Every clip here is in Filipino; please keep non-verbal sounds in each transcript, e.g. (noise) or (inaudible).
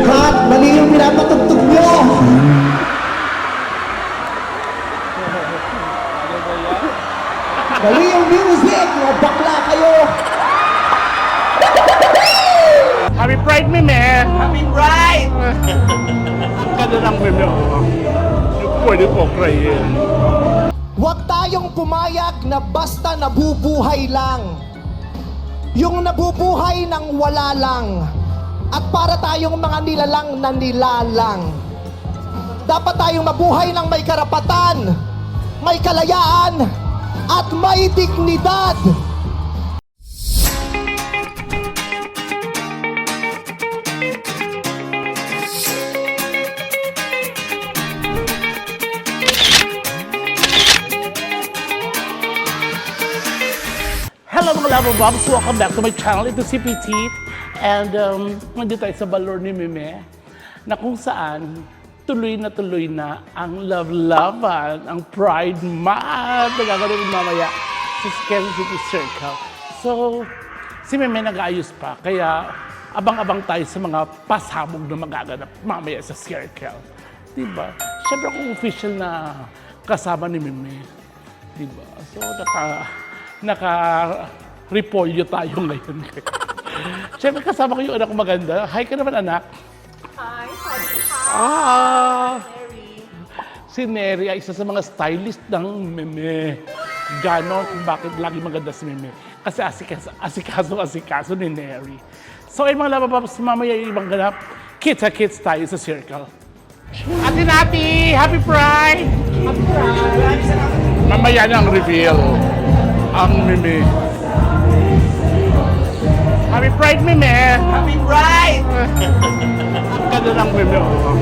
Cut! Mali yung pinapatugtog nyo! Mali yung music! Mga bakla kayo! Happy Pride, Meme! Happy Pride! Ang ganda ng Meme. Yung Pwede po krayin. Huwag tayong pumayag na basta nabubuhay lang. Yung nabubuhay ng wala lang. At para tayong mga nilalang na nilalang. Dapat tayong mabuhay ng may karapatan, may kalayaan, at may dignidad. Hello Lava Bobs! Welcome back to my channel. Ito si Petit. And um, nandito tayo sa balor ni Meme na kung saan tuloy na tuloy na ang love-lavan, ang Pride Month na gagawin mamaya sa Quezon City Circle. So, si Meme nag-aayos pa. Kaya abang-abang tayo sa mga pasabog na magaganap mamaya sa Circle. Diba? Siyempre kung official na kasama ni Meme. Diba? So, naka, naka repolyo tayo ngayon. (laughs) Siyempre kasama ko yung anak ko maganda. Hi ka naman anak. Hi, sorry. Ah! Si Neri ay isa sa mga stylist ng meme. Ganon kung bakit lagi maganda si meme. Kasi asikaso, asikaso, asikaso ni Neri. So ay mga lababaps, mamaya yung ibang ganap, kita-kits tayo sa circle. Ate Nati! Happy Pride! Happy Pride! Mamaya na ang reveal. Ang meme. Happy Pride, meme! Happy Pride! Ganda ng meme, oh.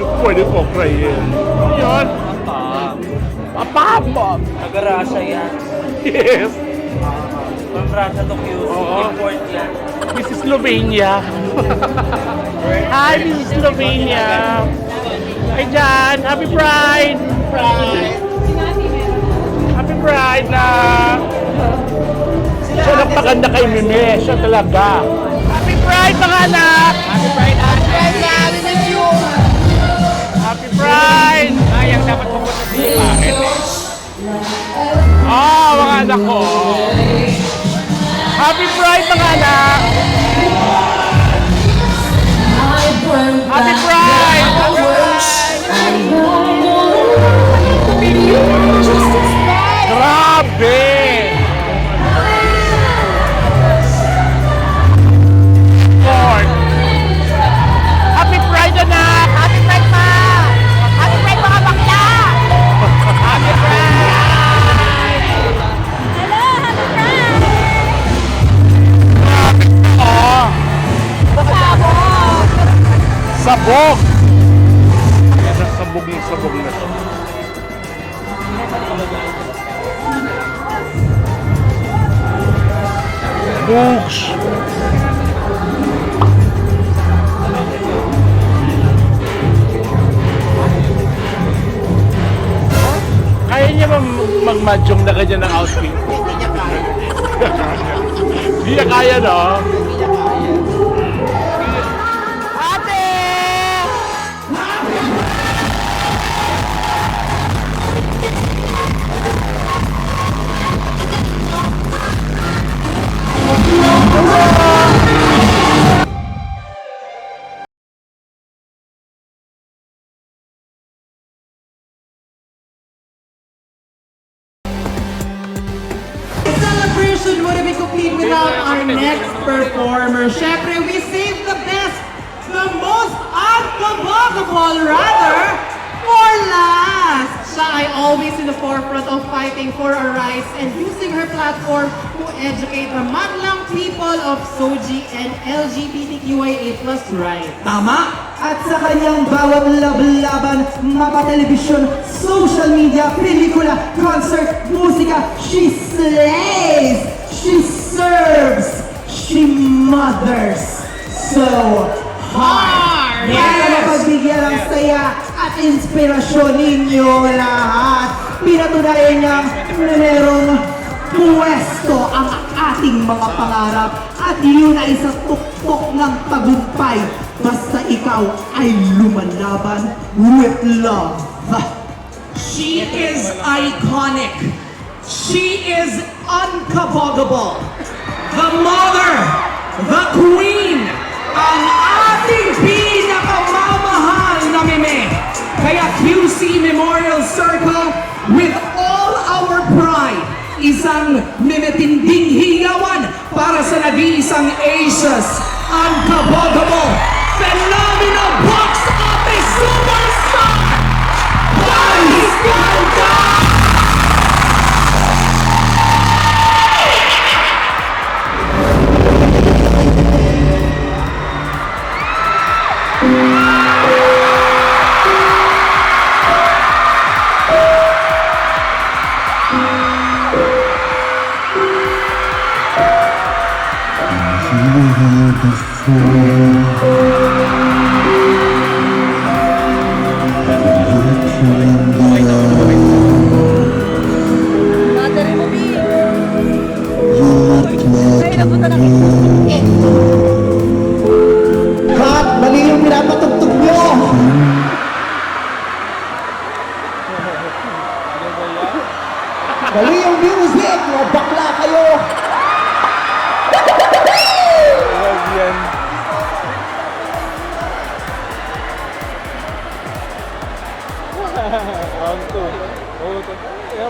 Yung pwede po krayin. Yun. Papapop! Taga-Russia yan. Yes. From Russia to QC. Oo. Import yan. This is Slovenia. Hi, this is Slovenia. Hi, Jan. Happy Pride! Pride! Happy Pride na! Siya nagpaganda kay Mime. Siya talaga. Happy Pride, mga anak! Happy Pride, Happy Pride! We miss you! Happy Pride! Sayang dapat pupunta sa Bakit? Ah, mga anak ko. Happy Pride, mga anak! Happy Pride! Grabe! Books! Kaya niya ba mag-mahjong na ganyan ng outfit? Hindi niya kaya. Hindi niya kaya, no? Be complete without our next performer. Syempre, we save the best, the most unbelievable rather, for last. Siya ay always in the forefront of fighting for our rights and using her platform to educate the madlang people of SOGI and LGBTQIA plus rights. Tama! At sa kanyang bawat laban-laban, mapa-telebisyon, social media, pelikula, concert, musika, she slays! She serves! She mothers! So hard! Para mapagbigyan ng saya at inspirasyon ninyo lahat, pinatunayan niyang merong pwesto ang ating mga pangarap At yun ay sa tuktok ng tagumpay. Basta ikaw ay lumalaban with love. She is iconic. She is unkabogable. The mother, the queen, ang ating pinakamamahal na meme. Kaya QC Memorial Circle, with all our pride, isang mimetinding hiyawan para sa nag-iisang Asia's Mm-hmm.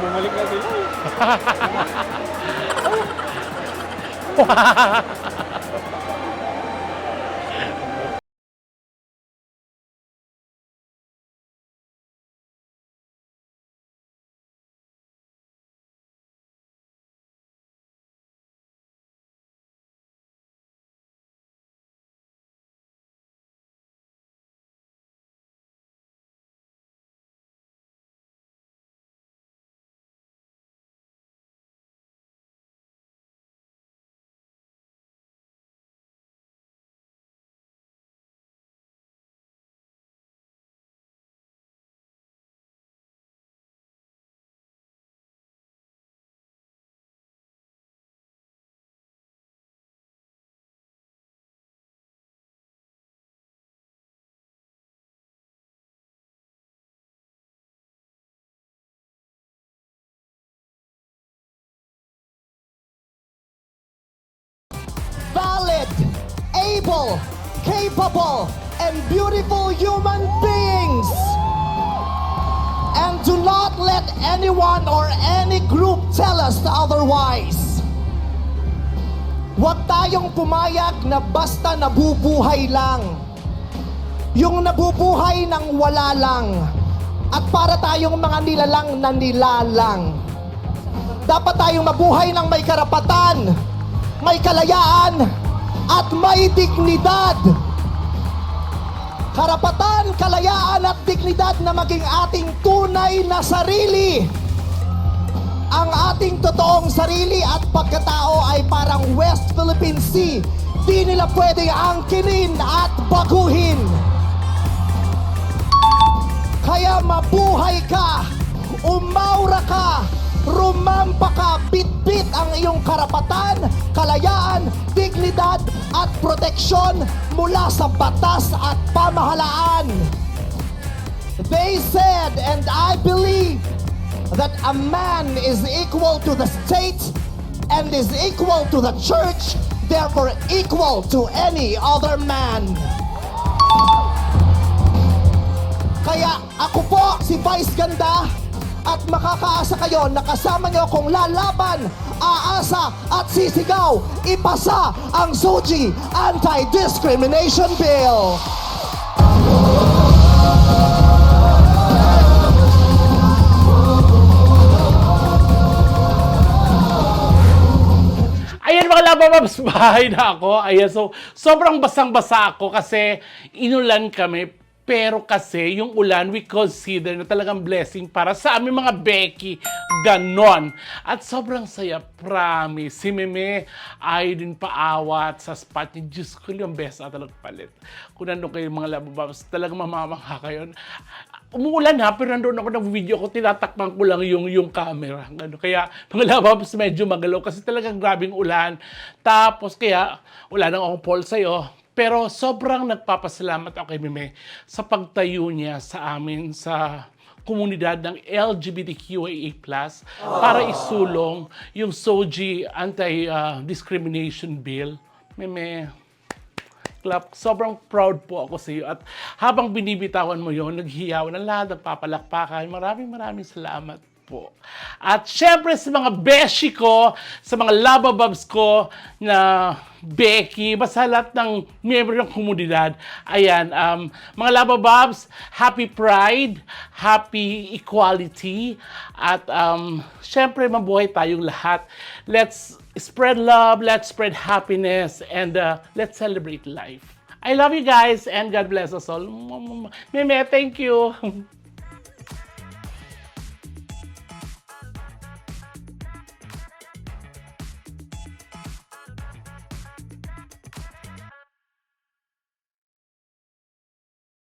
Bumalik na sila. (laughs) (laughs) able, capable, and beautiful human beings. And do not let anyone or any group tell us otherwise. Huwag tayong pumayag na basta nabubuhay lang. Yung nabubuhay ng wala lang. At para tayong mga nilalang na nilalang. Dapat tayong mabuhay ng may karapatan, may kalayaan, at may dignidad. Karapatan, kalayaan at dignidad na maging ating tunay na sarili. Ang ating totoong sarili at pagkatao ay parang West Philippine Sea. Di nila pwedeng angkinin at baguhin. Kaya mabuhay ka, umaura ka, rumampa ka, bitbit ang iyong karapatan, kalayaan, dignidad at proteksyon mula sa batas at pamahalaan. They said, and I believe, that a man is equal to the state and is equal to the church, therefore equal to any other man. Kaya ako po si Vice Ganda at makakaasa kayo na kasama niyo kung lalaban, aasa at sisigaw, ipasa ang SOGI Anti-Discrimination Bill. Ayan mga labababs, bahay na ako. Ayan, so sobrang basang-basa ako kasi inulan kami. Pero kasi yung ulan, we consider na talagang blessing para sa aming mga Becky. Ganon. At sobrang saya, promise. Si Meme ay din paawat sa spot niya. Diyos ko, yung best na talagang palit. Kung nandun kayo mga labababs, talagang mamamangha kayo. umuulan ha, pero nandun ako ng video ko, tinatakpan ko lang yung, yung camera. Ano, kaya, mga lababs, medyo magalaw kasi talagang grabing ulan. Tapos, kaya, wala nang akong poll sa'yo. Pero sobrang nagpapasalamat ako kay Mime sa pagtayo niya sa amin sa komunidad ng LGBTQIA+, para isulong yung SOGI Anti-Discrimination Bill. Mime, clap. Sobrang proud po ako sa iyo. At habang binibitawan mo yon, naghiyaw ng lahat, nagpapalakpakan. Maraming maraming salamat po. At syempre sa mga beshi ko, sa mga labababs ko na Becky, basta lahat ng member ng komunidad. Ayan, um, mga labababs, happy pride, happy equality, at um, syempre mabuhay tayong lahat. Let's spread love, let's spread happiness, and uh, let's celebrate life. I love you guys and God bless us all. Meme, thank you. (laughs)